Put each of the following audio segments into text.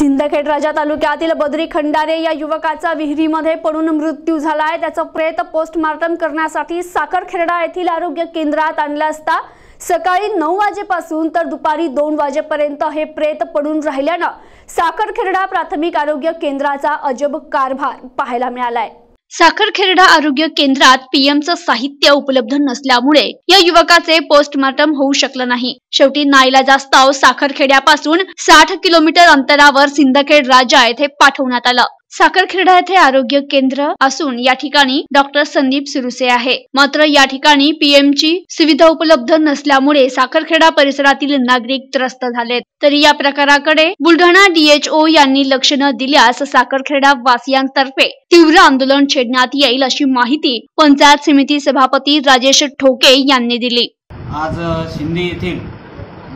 सिंदखेड राजा तालुक्यातील बद्री खंडारे या युवकाचा विहिरीमध्ये पडून मृत्यू झाला आहे. त्याचं प्रेत पोस्टमार्टम करण्यासाठी साखरखेरडा येथील आरोग्य केंद्रात आणलं असता सकाळी नऊ वाजेपासून तर दुपारी दोन वाजेपर्यंत हे प्रेत पडून राहिल्यानं साखरखेरडा प्राथमिक आरोग्य केंद्राचा अजब कारभार पाहायला मिळाला आहे साखरखेरडा आरोग्य केंद्रात पीएमचं साहित्य उपलब्ध नसल्यामुळे या युवकाचे पोस्टमार्टम होऊ शकलं नाही. शेवटी नाईला जास्ताव साखरखेड्यापासून साठ किलोमीटर अंतरावर सिंदखेड राजा येथे पाठवण्यात आलं. साखरखेडा येथे आरोग्य केंद्र असून या ठिकाणी डॉक्टर संदीप सुरुसे आहे. मात्र या ठिकाणी पीएम ची सुविधा उपलब्ध नसल्यामुळे साखरखेडा परिसरातील नागरिक त्रस्त झालेत. तरी या प्रकाराकडे बुलढाणा डीएचओ यांनी लक्ष न दिल्यास साखरखेडा वासियांतर्फे तीव्र आंदोलन छेडण्यात येईल अशी माहिती पंचायत समिती सभापती राजेश ठोके यांनी दिली. आज शिंदे येथील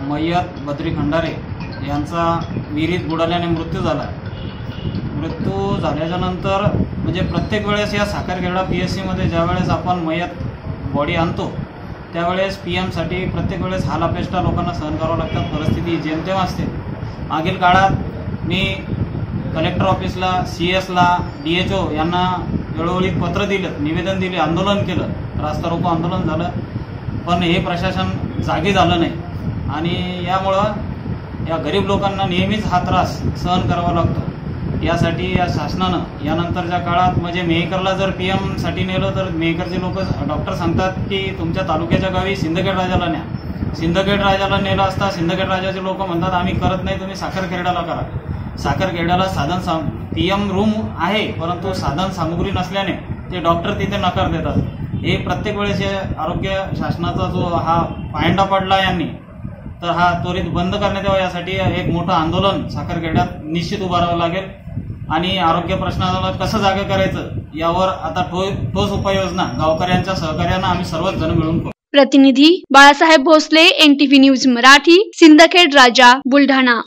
मय्यत बद्री खंडारे यांचा विहिरीत बुडाल्याने मृत्यू झाला. मृत्यू झाल्याच्यानंतर म्हणजे प्रत्येक वेळेस या साखरखेडा पी एस सीमध्ये ज्यावेळेस आपण मयत बॉडी आणतो त्यावेळेस पी एमसाठी प्रत्येक वेळेस हाल अपेष्टा लोकांना सहन करावं लागतात. परिस्थिती जेमतेम असते. मागील काळात मी कलेक्टर ऑफिसला सी एसला डी एच ओ यांना वेळोवेळी पत्र दिलं निवेदन दिले आंदोलन केलं. रास्ता रोको आंदोलन झालं. पण हे प्रशासन जागी झालं नाही. आणि यामुळं या गरीब लोकांना नेहमीच हा त्रास सहन करावा लागतो. यासाठी या शासनानं यानंतरच्या काळात म्हणजे मेहकरला जर पी एमसाठी नेलं तर मेहकरचे लोक डॉक्टर सांगतात की तुमच्या तालुक्याच्या गावी सिंदखेड राजाला न्या. सिंदखेड राजाला नेलं असता सिंदखेड राजाचे लोक म्हणतात आम्ही करत नाही तुम्ही साखरखेड्याला करा. साखरखेड्याला साधन साम पी एम रूम आहे परंतु साधन सामुग्री नसल्याने ते डॉक्टर तिथे नकार देतात. हे प्रत्येक वेळेस आरोग्य शासनाचा जो हा पायंडा पडला यांनी तर हा त्वरित बंद करण्यात यावा यासाठी एक मोठं आंदोलन साखरखेड्यात निश्चित उभारावं लागेल. आणि आरोग्य प्रश्नाला कसं जागा करायचं यावर आता ठोस उपाययोजना गावकऱ्यांच्या सहकार्यानं आम्ही सर्वच जण मिळून करू. प्रतिनिधी बाळासाहेब भोसले एनटीव्ही न्यूज मराठी सिंदखेड राजा बुलढाणा.